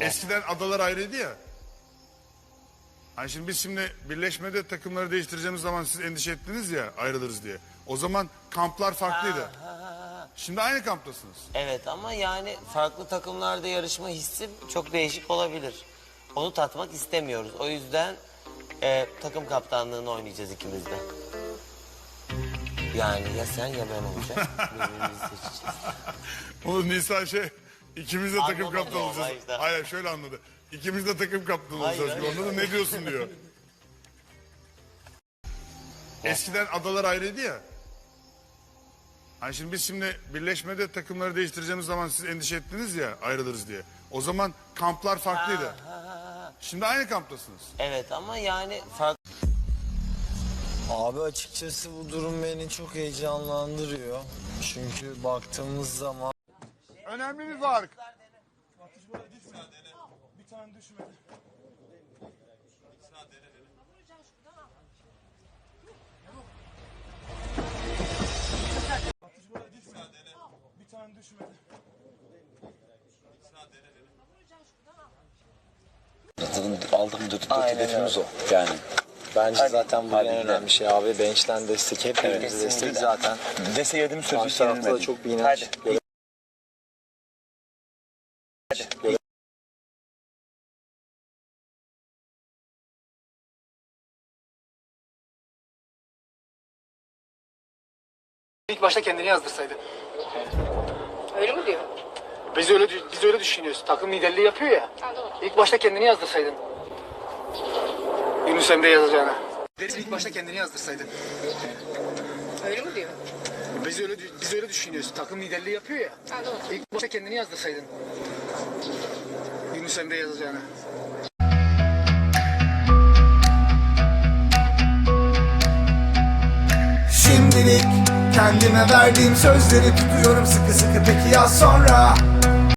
Eskiden adalar ayrıydı ya. Hani şimdi biz şimdi birleşmede takımları değiştireceğimiz zaman siz endişe ettiniz ya ayrılırız diye. O zaman kamplar farklıydı. Şimdi aynı kamptasınız. Evet ama yani farklı takımlarda yarışma hissi çok değişik olabilir. Onu tatmak istemiyoruz. O yüzden e, takım kaptanlığını oynayacağız ikimiz de. Yani ya sen ya ben olacak. Birbirimizi seçeceğiz. O Nisa şey ikimiz de takım Anlamadı kaptanı olacağız. Hayır şöyle anladı. İkimiz de takım kaptanı Hayır, olacağız. Onda da ne diyorsun diyor. Eskiden adalar ayrıydı ya. Hani şimdi biz şimdi birleşmede takımları değiştireceğimiz zaman siz endişe ettiniz ya ayrılırız diye. O zaman kamplar farklıydı. Şimdi aynı kamptasınız. Evet ama yani farklı Abi açıkçası bu durum beni çok heyecanlandırıyor. Çünkü baktığımız zaman Önemli bir fark. aldığım hedefimiz o. Yani bence zaten bu en Hadi önemli şey abi. Bench'ten destek, hep birlikte destek zaten. dese yediğim sözü Karşı tarafta da çok bir inanç. Hadi. İlk başta kendini yazdırsaydı. Öyle mi diyor? Biz öyle biz öyle düşünüyoruz. Takım liderliği yapıyor ya. İlk başta kendini yazdırsaydın. Yunus Emre yazacağına. İlk başta kendini yazdırsaydın. Öyle mi diyor? Biz öyle biz öyle düşünüyoruz. Takım liderliği yapıyor ya. İlk başta kendini yazdırsaydın. Yunus Emre yazacağına. Şimdilik kendime verdiğim sözleri tutuyorum sıkı sıkı peki ya sonra